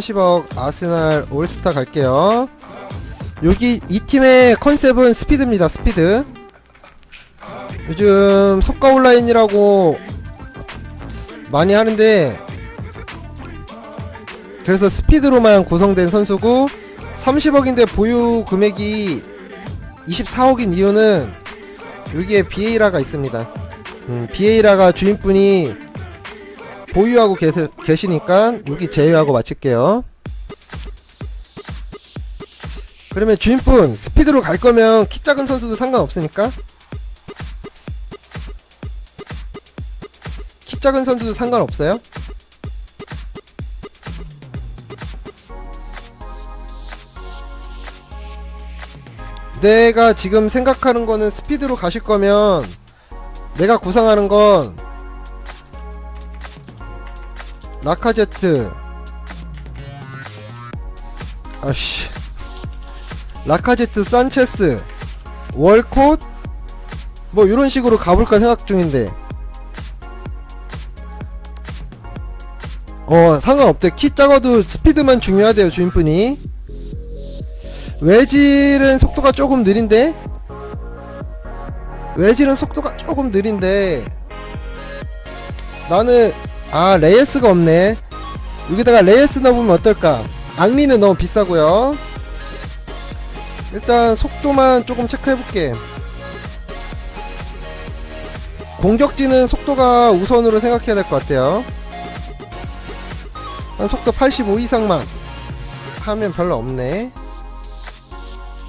30억 아스날 올스타 갈게요. 여기 이 팀의 컨셉은 스피드입니다. 스피드. 요즘 속가 온라인이라고 많이 하는데 그래서 스피드로만 구성된 선수고 30억인데 보유 금액이 24억인 이유는 여기에 비에이라가 있습니다. 음, 비에이라가 주인분이 보유하고 계세, 계시니까 여기 제외하고 마칠게요. 그러면 주인분 스피드로 갈 거면 키 작은 선수도 상관없으니까 키 작은 선수도 상관없어요. 내가 지금 생각하는 거는 스피드로 가실 거면 내가 구상하는 건 라카제트. 아씨. 라카제트 산체스. 월콧. 뭐 이런 식으로 가볼까 생각 중인데. 어 상관없대. 키 작아도 스피드만 중요하대요 주인분이. 외질은 속도가 조금 느린데? 외질은 속도가 조금 느린데. 나는 아 레이스가 없네. 여기다가 레이스 넣어보면 어떨까? 악리는 너무 비싸고요. 일단 속도만 조금 체크해볼게. 공격지는 속도가 우선으로 생각해야 될 것 같아요. 한 속도 85 이상만 하면 별로 없네.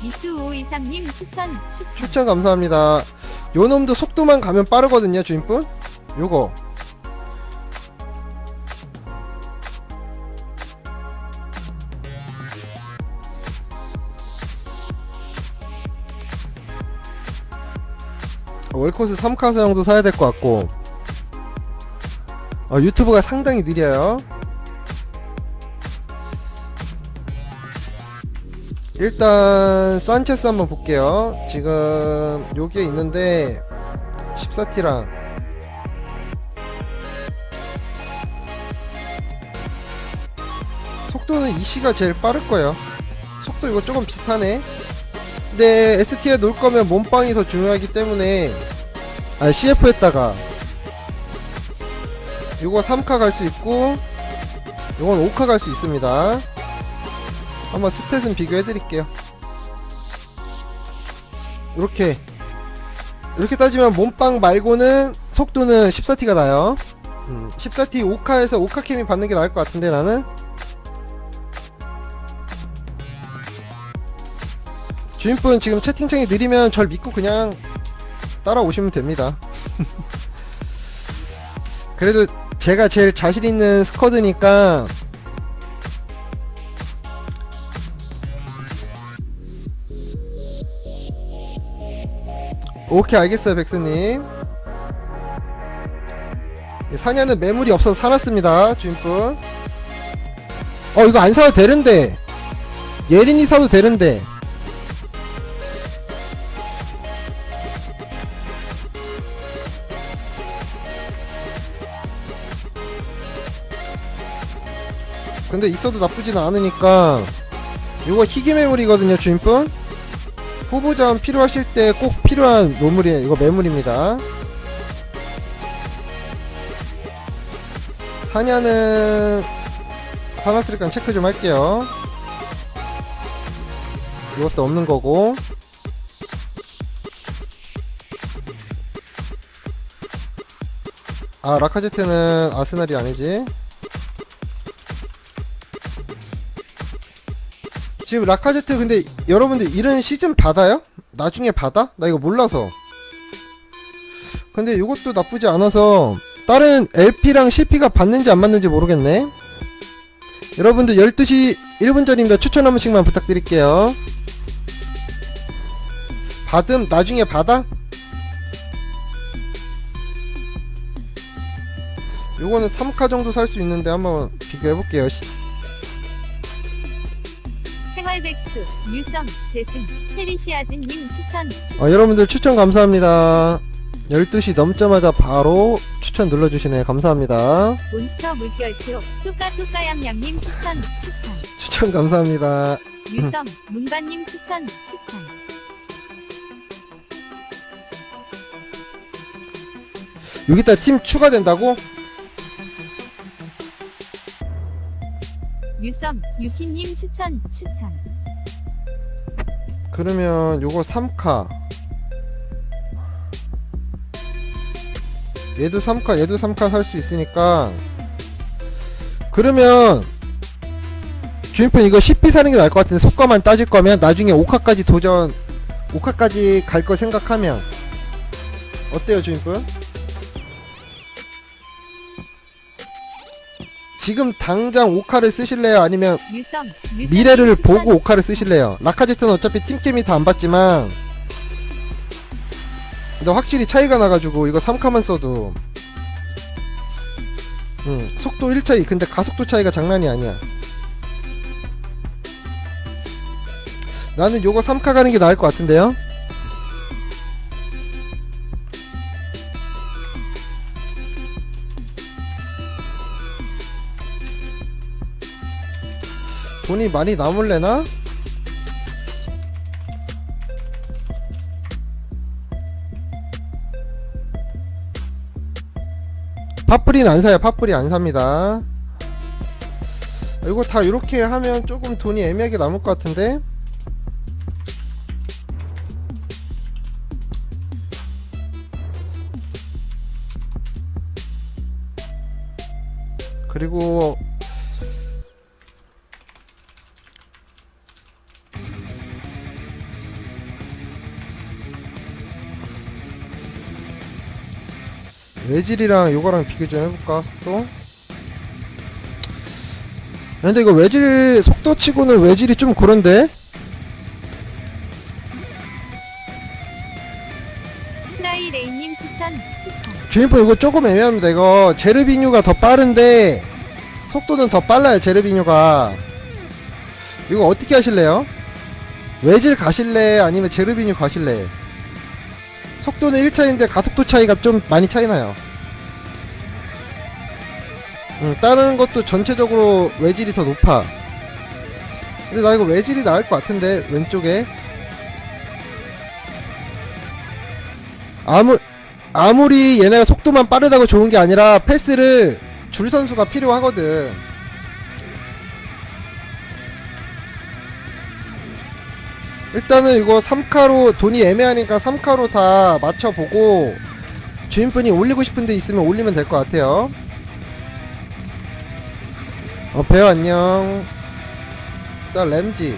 미스523님 추천 추 추천 감사합니다. 요 놈도 속도만 가면 빠르거든요 주인분. 요거 월코스 3카스 정도 사야 될 것 같고. 어, 유튜브가 상당히 느려요. 일단 산체스 한번 볼게요. 지금 여기에 있는데 14T랑. 속도는 이씨가 제일 빠를 거예요. 속도 이거 조금 비슷하네. 근데 ST에 놓을 거면 몸빵이 더 중요하기 때문에 아 CF에다가. 요거 3카 갈 수 있고 요건 5카 갈 수 있습니다. 한번 스탯은 비교해 드릴게요. 이렇게. 이렇게 따지면 몸빵 말고는 속도는 14T가 나요. 음, 14T 5카에서 5카 캠이 받는 게 나을 것 같은데 나는. 주인분 지금 채팅창이 느리면 절 믿고 그냥 따라오시면 됩니다. 그래도 제가 제일 자신 있는 스쿼드니까 오케이 알겠어요 백수님. 사냐는 매물이 없어서 살았습니다 주인분. 어 이거 안 사도 되는데. 예린이 사도 되는데 근데 있어도 나쁘진 않으니까 이거 희귀 매물이거든요 주인분 후보자원 필요하실 때 꼭 필요한 노물이에요. 이거 매물입니다. 사냐는 사놨으니까 체크 좀 할게요. 이것도 없는 거고. 아 라카제트는 아스날이 아니지. 지금 라카제트 근데 여러분들 이런 시즌 받아요? 나중에 받아? 나 이거 몰라서 근데 이것도 나쁘지 않아서 다른 LP랑 CP가 받는지 안 받는지 모르겠네 여러분들 12시 1분 전입니다 추천 한 번씩만 부탁드릴게요 받음 나중에 받아? 요거는 3카 정도 살 수 있는데 한번 비교해볼게요 생활백수 뉴썸 재승 테리시아즈님 추천. 추 어, 여러분들 추천 감사합니다. 12시 넘자마자 바로 추천 눌러주시네. 감사합니다. 몬스터 물결표 뚜까뚜까얌얌님 추천 추천. 추천 감사합니다. 뮤썸 문반님 추천 추천. 여기다 팀 추가된다고? 뮤썸 유키님 추천 추천. 그러면 요거 3카. 얘도 3카 얘도 3카 살 수 있으니까. 그러면 주인편 이거 10피 사는 게 나을 것 같은데 속가만 따질 거면 나중에 5카까지 도전 5카까지 갈 거 생각하면 어때요 주인분? 지금 당장 5카를 쓰실래요? 아니면 미래를 보고 오카를 쓰실래요? 라카제트는 어차피 팀캠이 다 안 받지만 근데 확실히 차이가 나가지고 이거 3카만 써도 음, 속도 1차이 근데 가속도 차이가 장난이 아니야 나는 요거 3카 가는 게 나을 것 같은데요? 돈이 많이 남을래나? 팥뿌리는 안 사요. 팥뿌리 안 삽니다. 이거 다 이렇게 하면 조금 돈이 애매하게 남을 것 같은데? 그리고 외질이랑 요거랑 비교 좀 해볼까 속도? 근데 이거 외질 속도 치고는 외질이 좀 그런데? 플라이레인님 추천 추천 주인분 이거 조금 애매합니다 이거 제르비뉴가 더 빠른데 속도는 더 빨라요 제르비뉴가 이거 어떻게 하실래요? 외질 가실래 아니면 제르비뉴 가실래 속도는 1차인데 가속도 차이가 좀 많이 차이나요. 음, 다른 것도 전체적으로 외질이 더 높아. 근데 나 이거 외질이 나을 것 같은데 왼쪽에. 아무 아무리 얘네가 속도만 빠르다고 좋은 게 아니라 패스를 줄 선수가 필요하거든. 일단은 이거 3카로 돈이 애매하니까 3카로 다 맞춰보고 주인분이 올리고 싶은 데 있으면 올리면 될 것 같아요. 어, 배우 안녕. 나 램지.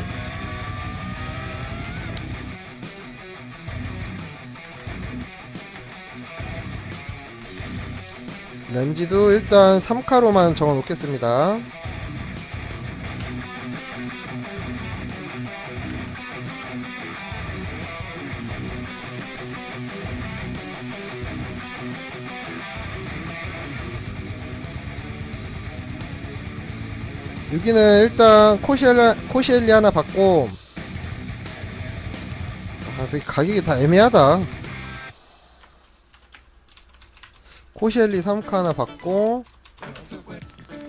렌지도 일단 3카로만 적어 놓겠습니다. 여기는 일단 코시엘리, 코시엘리 하나 받고. 아, 되게 가격이 다 애매하다. 코시엘리 3카 하나 받고.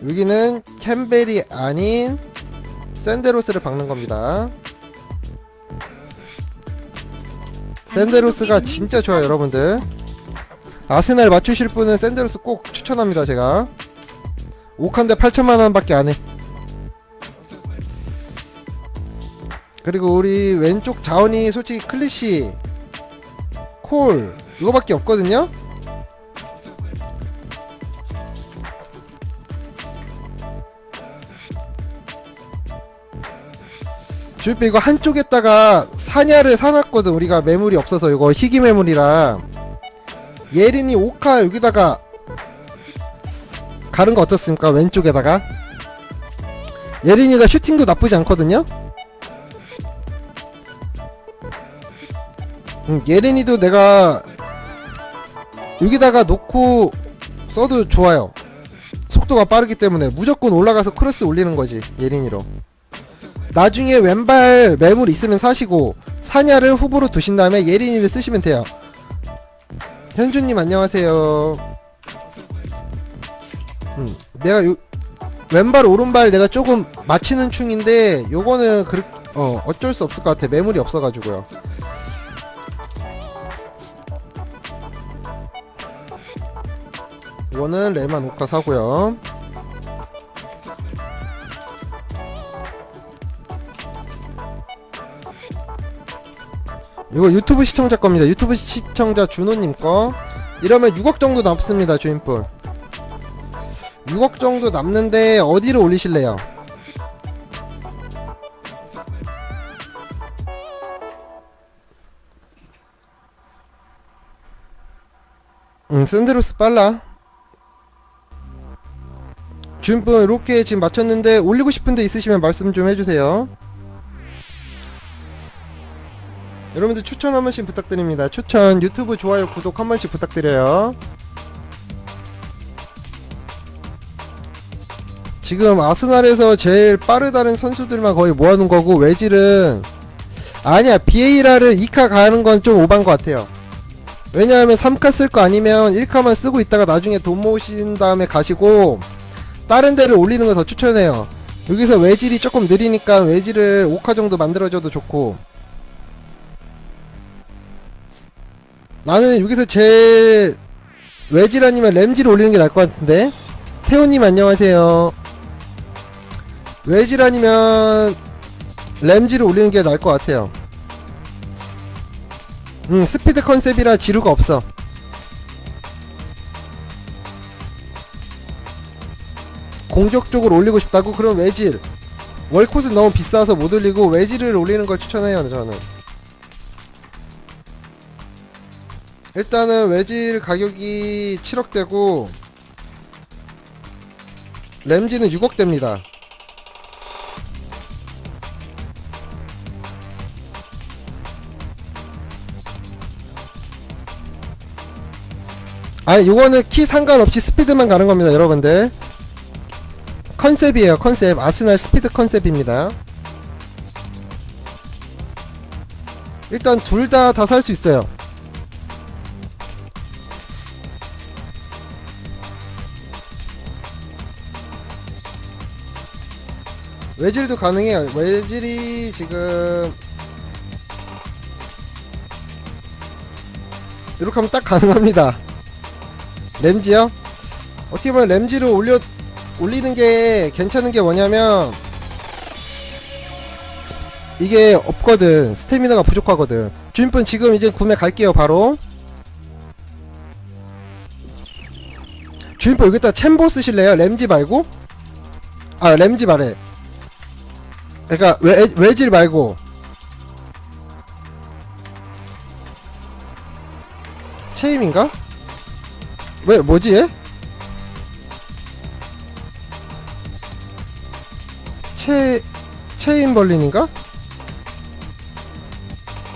여기는 캠벨이 아닌 샌데로스를 박는 겁니다. 샌데로스가 진짜 좋아요 여러분들. 아스날 맞추실 분은 샌데로스 꼭 추천합니다 제가. 5칸대 8천만원 밖에 안해 그리고 우리 왼쪽 자원이 솔직히 클리시 콜 이거밖에 없거든요? 주입배 이거 한쪽에다가 사냐를 사놨거든. 우리가 매물이 없어서 이거 희귀 매물이라 예린이 오카 여기다가 가른 거 어떻습니까? 왼쪽에다가? 예린이가 슈팅도 나쁘지 않거든요 음, 예린이도 내가 여기다가 놓고 써도 좋아요 속도가 빠르기 때문에 무조건 올라가서 크로스 올리는 거지 예린이로 나중에 왼발 매물 있으면 사시고 사냐를 후보로 두신 다음에 예린이를 쓰시면 돼요. 현주님 안녕하세요. 음, 내가 요, 왼발 오른발 내가 조금 맞히는 충인데 요거는 그, 어, 어쩔 수 없을 것 같아. 매물이 없어가지고요. 이거는 레만 오카 사고요. 이거 유튜브 시청자 겁니다. 유튜브 시청자 준호님 거. 이러면 6억 정도 남습니다, 주인분. 6억 정도 남는데 어디로 올리실래요? 음, 샌드로스 빨라. 주인분 이렇게 지금 맞췄는데 올리고 싶은데 있으시면 말씀 좀 해주세요. 여러분들 추천 한 번씩 부탁드립니다. 추천 유튜브 좋아요 구독 한 번씩 부탁드려요. 지금 아스날에서 제일 빠르다는 선수들만 거의 모아놓은 거고 외질은 아니야 비에이라를 2카 가는 건 좀 오반 것 같아요. 왜냐하면 3카 쓸 거 아니면 1카만 쓰고 있다가 나중에 돈 모으신 다음에 가시고 다른 데를 올리는 거더 추천해요. 여기서 외질이 조금 느리니까 외질을 5카 정도 만들어줘도 좋고. 나는 여기서 제일 외질 아니면 램질 올리는 게 나을 것 같은데? 태호님 안녕하세요. 외질 아니면 램질을 올리는 게 나을 것 같아요. 음 스피드 컨셉이라 지루가 없어 공격적으로 올리고 싶다고? 그럼 외질. 월콧은 너무 비싸서 못 올리고 외질을 올리는 걸 추천해요 저는. 일단은 외질 가격이 7억대고 램지는 6억대입니다. 아니 요거는 키 상관없이 스피드만 가는 겁니다 여러분들 컨셉이에요 컨셉 아스날 스피드 컨셉입니다 일단 둘 다 다 살 수 있어요 외질도 가능해요. 외질이 지금 이렇게 하면 딱 가능합니다. 램지요? 어떻게 보면 램지를 올려 올리는 게 괜찮은 게 뭐냐면 스- 이게 없거든. 스태미나가 부족하거든. 주인분 지금 이제 구매 갈게요. 바로. 주인분 여기다 챔버 쓰실래요? 램지 말고? 아 램지 말해. 그러니까 외, 외질 말고 체임인가? 왜 뭐지 얘? 체 체인 벌린인가?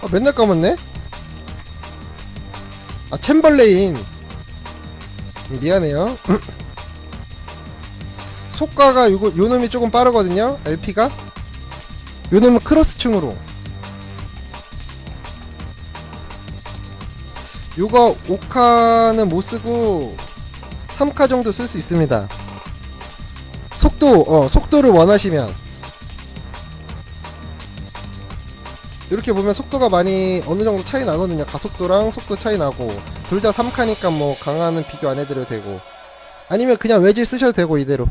아 맨날 까먹네. 아 챔벌레인 미안해요. 속가가 요거 요 놈이 조금 빠르거든요. LP가. 요놈은 크로스충으로 요거 5카는 못 쓰고 3카 정도 쓸 수 있습니다 속도 어 속도를 원하시면. 이렇게 보면 속도가 많이 어느 정도 차이 나거든요. 가속도랑 속도 차이 나고. 둘 다 3카니까 뭐 강화는 비교 안 해드려도 되고. 아니면 그냥 외질 쓰셔도 되고 이대로.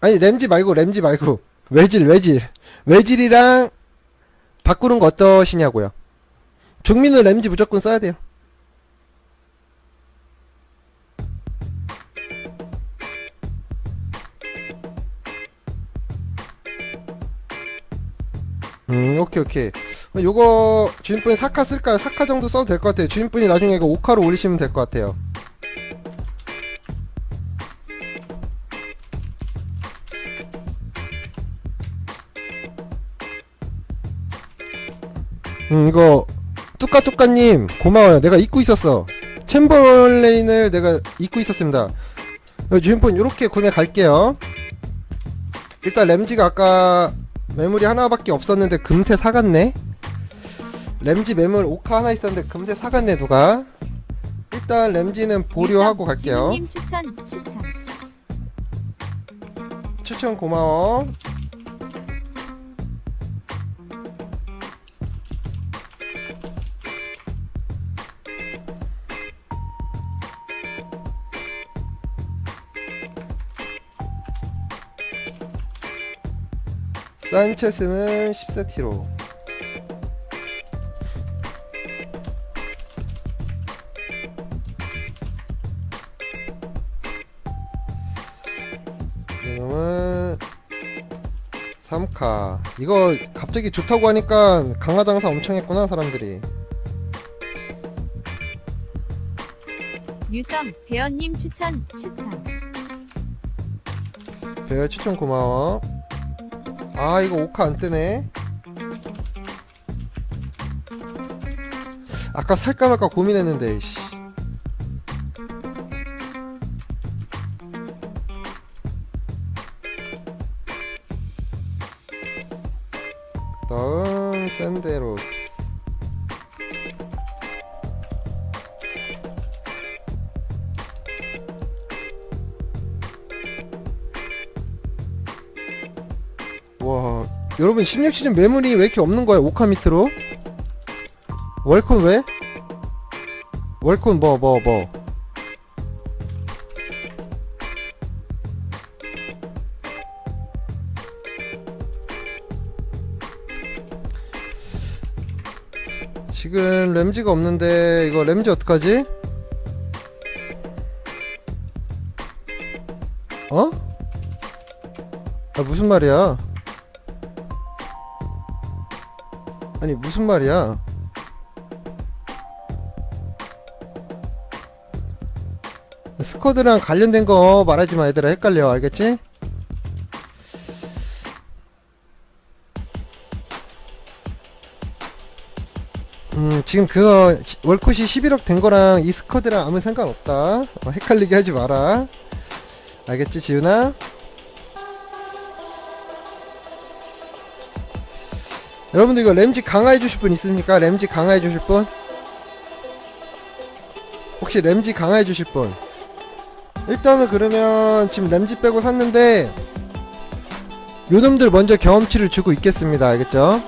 아니 램지 말고 램지 말고. 외질 외질. 외질이랑 바꾸는 거 어떠시냐고요. 중민은 램지 무조건 써야 돼요 음 오케이 오케이. 그럼 요거 주인분이 4카 쓸까요? 4카 정도 써도 될 것 같아요. 주인분이 나중에 이거 5카로 올리시면 될 것 같아요. 음 이거 뚜까뚜까님 고마워요. 내가 잊고 있었어. 챔버레인을 내가 잊고 있었습니다. 어, 주인분 요렇게 구매 갈게요. 일단 램지가 아까 매물이 하나밖에 없었는데 금태 사갔네? 램지 매물 오카 하나 있었는데 금세 사갔네 누가? 일단 램지는 보류하고 갈게요. 추천 추천. 추천 고마워 산체스는 10세티로. 이놈은 3카. 이거 갑자기 좋다고 하니까 강화장사 엄청 했구나 사람들이. 유성 배현님 추천 추천. 배열 추천 고마워 아 이거 오카 안 뜨네 아까 살까 말까 고민했는데 씨. 여러분 16시즌 매물이 왜 이렇게 없는 거야 오카 밑으로 월콘 왜? 월콘 뭐 뭐 뭐, 지금 램지가 없는데 이거 램지 어떡하지? 어? 아 무슨 말이야? 아니 무슨 말이야? 스쿼드랑 관련된 거 말하지 마 얘들아 헷갈려 알겠지? 음 지금 그거 시- 월컷이 11억 된 거랑 이 스쿼드랑 아무 상관없다 어, 헷갈리게 하지 마라 알겠지 지훈아? 여러분들 이거 램지 강화해 주실 분 있습니까? 램지 강화해 주실 분? 혹시 램지 강화해 주실 분? 일단은 그러면 지금 램지 빼고 샀는데 요놈들 먼저 경험치를 주고 있겠습니다. 알겠죠?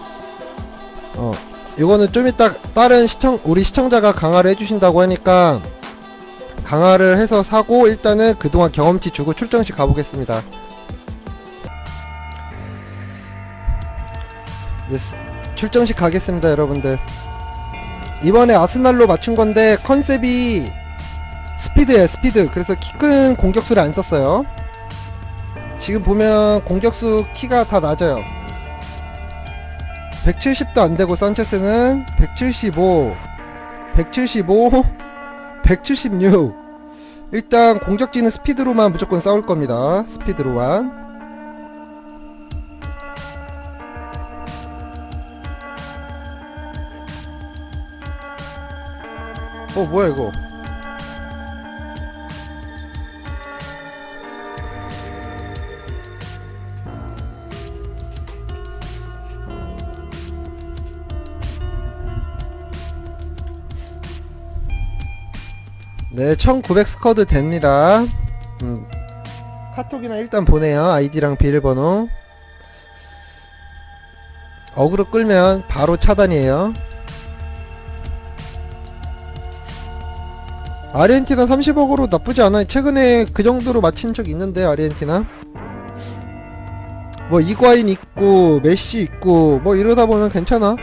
어, 요거는 좀 이따 다른 시청 우리 시청자가 강화를 해주신다고 하니까 강화를 해서 사고 일단은 그동안 경험치 주고 출정식 가보겠습니다. 예스. 출정식 가겠습니다, 여러분들. 이번에 아스날로 맞춘 건데 컨셉이 스피드에 스피드. 그래서 키 큰 공격수를 안 썼어요. 지금 보면 공격수 키가 다 낮아요. 170도 안 되고 산체스는 175, 175, 176. 일단 공격지는 스피드로만 무조건 싸울 겁니다. 스피드로만. 어 뭐야 이거? 네 1900 스쿼드 됩니다. 음, 카톡이나 일단 보내요. 아이디랑 비밀번호. 어그로 끌면 바로 차단이에요 아르헨티나 30억으로 나쁘지 않아요. 최근에 그 정도로 맞힌 적 있는데 아르헨티나. 뭐 이과인 있고 메시 있고 뭐 이러다 보면 괜찮아.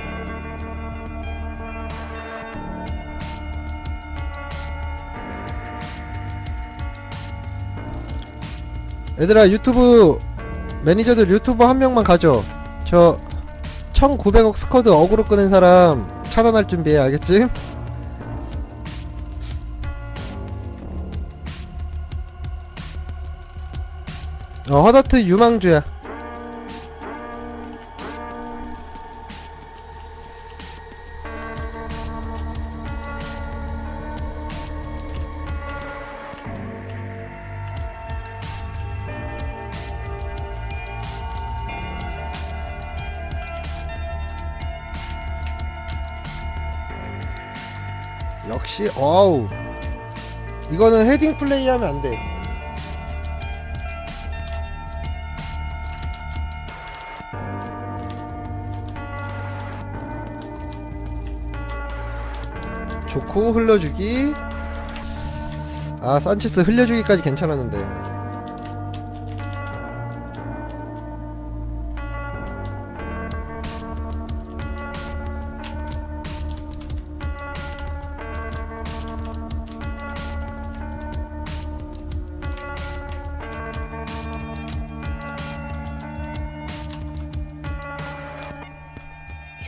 얘들아 유튜브 매니저들 유튜브 한 명만 가져. 저 1900억 스쿼드 어그로 끄는 사람 차단할 준비해 알겠지? 어, 허더트 유망주야. 역시 어우. 이거는 헤딩 플레이 하면 안돼. 좋고 흘려주기. 아 산체스 흘려주기까지 괜찮았는데.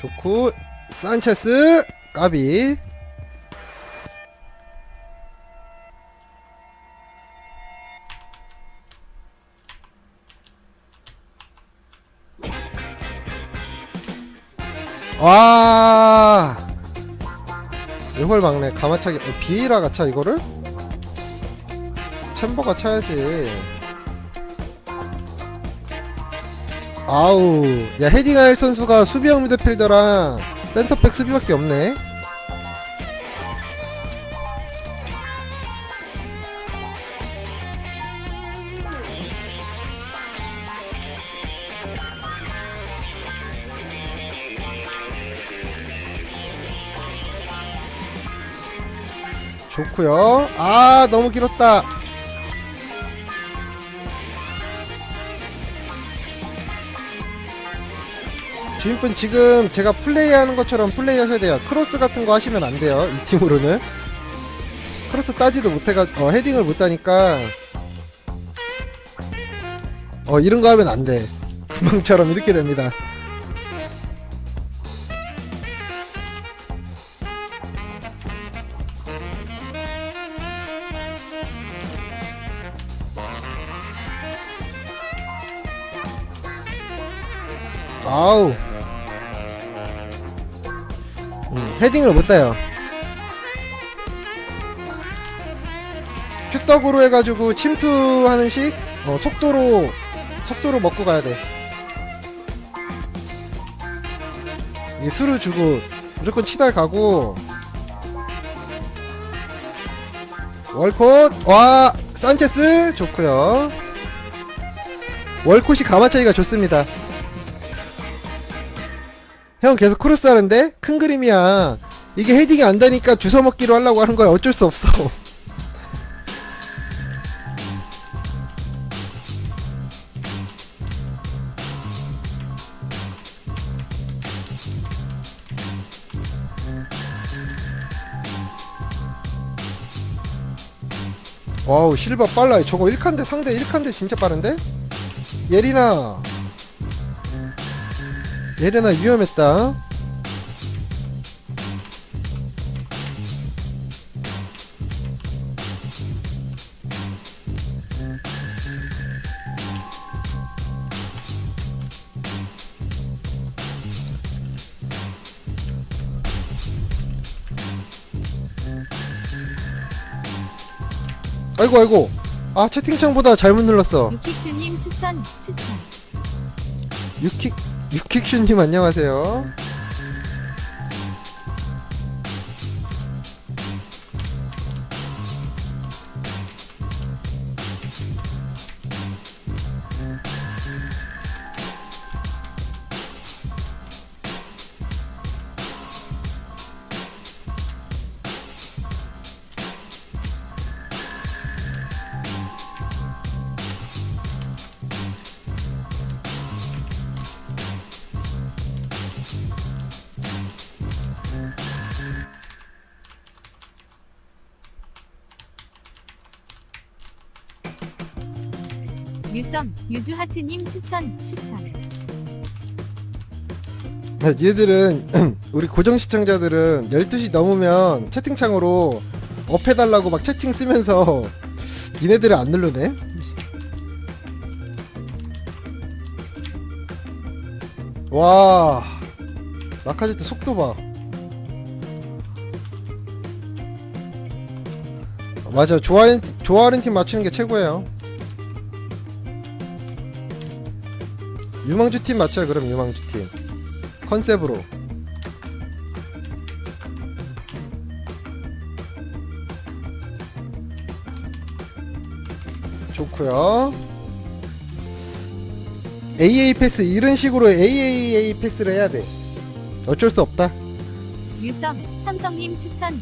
좋고 산체스 까비 걸 막네. 가마차기 어, 비에이라가 차 이거를? 챔버가 차야지. 아우. 야 헤딩할 선수가 수비형 미드필더랑 센터백 수비밖에 없네 좋구요. 아 너무 길었다. 주인분 지금 제가 플레이하는 것처럼 플레이하셔야 돼요. 크로스 같은 거 하시면 안 돼요 이 팀으로는. 크로스 따지도 못해가 어, 헤딩을 못하니까. 어 이런 거 하면 안돼. 금방처럼 이렇게 됩니다 아우. 음, 헤딩을 못 따요. 큐떡으로 해가지고 침투하는 식 어, 속도로 속도로 먹고 가야 돼. 이게 수를 주고 무조건 치달 가고. 월콧. 와 산체스. 좋고요. 월콧이 가마 차이가 좋습니다 형 계속 크로스 하는데? 큰 그림이야. 이게 헤딩이 안 되니까 주워 먹기로 하려고 하는 거야. 어쩔 수 없어. 와우 실바 빨라 저거 1칸대 상대 1칸대 진짜 빠른데? 예리나 예리나 위험했다. 아이고 아이고. 아 채팅창보다 잘못 눌렀어. 유키큐님 추천 추천. 유킥 유킥슈님 안녕하세요. 유썸 유주하트님 추천 추천. 네, 니네들은 우리 고정 시청자들은 12시 넘으면 채팅창으로 업 해 달라고 막 채팅 쓰면서 니네들은 안 누르네. 와 라카제트 속도 봐. 맞아 좋아하는 좋아하는 팀 맞추는 게 최고예요. 유망주 팀 맞춰요 그럼 유망주 팀. 컨셉으로. 좋고요. AA 패스 이런 식으로 AAA 패스를 해야 돼. 어쩔 수 없다. 유섬 삼성님 추천.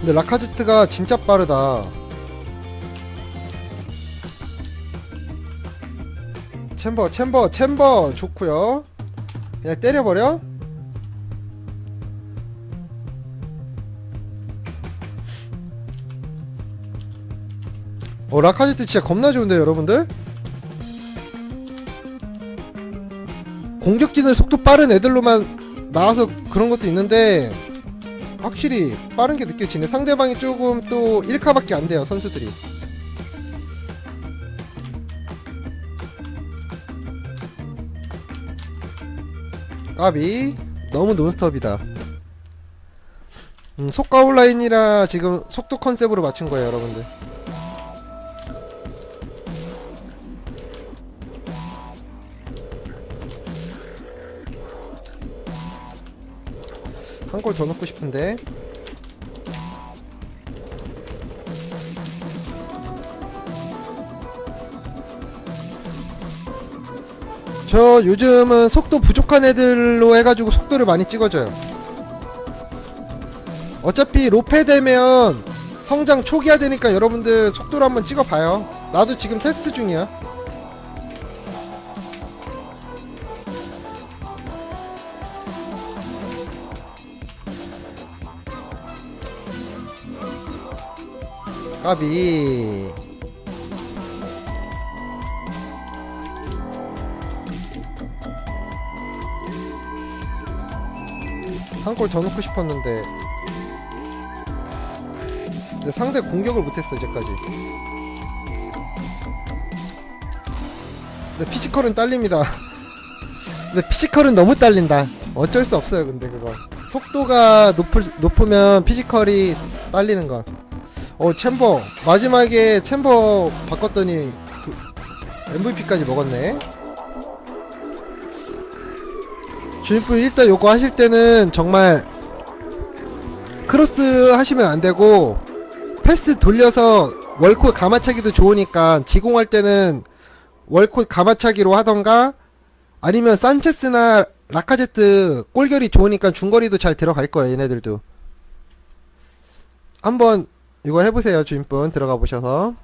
근데 라카제트가 진짜 빠르다. 챔버, 챔버, 챔버 좋고요. 그냥 때려버려. 어 라카제트 진짜 겁나 좋은데 여러분들? 공격기는 속도 빠른 애들로만 나와서 그런 것도 있는데 확실히 빠른 게 느껴지네. 상대방이 조금 또 1카밖에 안 돼요, 선수들이. 까비. 너무 논스톱이다. 음, 속가 온라인이라 지금 속도 컨셉으로 맞춘 거예요, 여러분들. 한 골 더 넣고 싶은데. 저 요즘은 속도 부족한 애들로 해가지고 속도를 많이 찍어줘요. 어차피 로페 되면 성장 초기화 되니까 여러분들 속도를 한번 찍어봐요. 나도 지금 테스트 중이야. 까비. 한 골 더 넣고 싶었는데. 근데 상대 공격을 못했어 이제까지. 근데 피지컬은 딸립니다. 근데 피지컬은 너무 딸린다. 어쩔 수 없어요 근데 그거. 속도가 높을, 높으면 피지컬이 딸리는 거. 어 챔버. 마지막에 챔버 바꿨더니 그 MVP까지 먹었네. 주인분 일단 요거 하실 때는 정말 크로스 하시면 안 되고 패스 돌려서 월코 가마차기도 좋으니까 지공할 때는 월코 가마차기로 하던가 아니면 산체스나 라카제트 골결이 좋으니까 중거리도 잘 들어갈 거예요 얘네들도. 한번 이거 해보세요 주인분. 들어가 보셔서.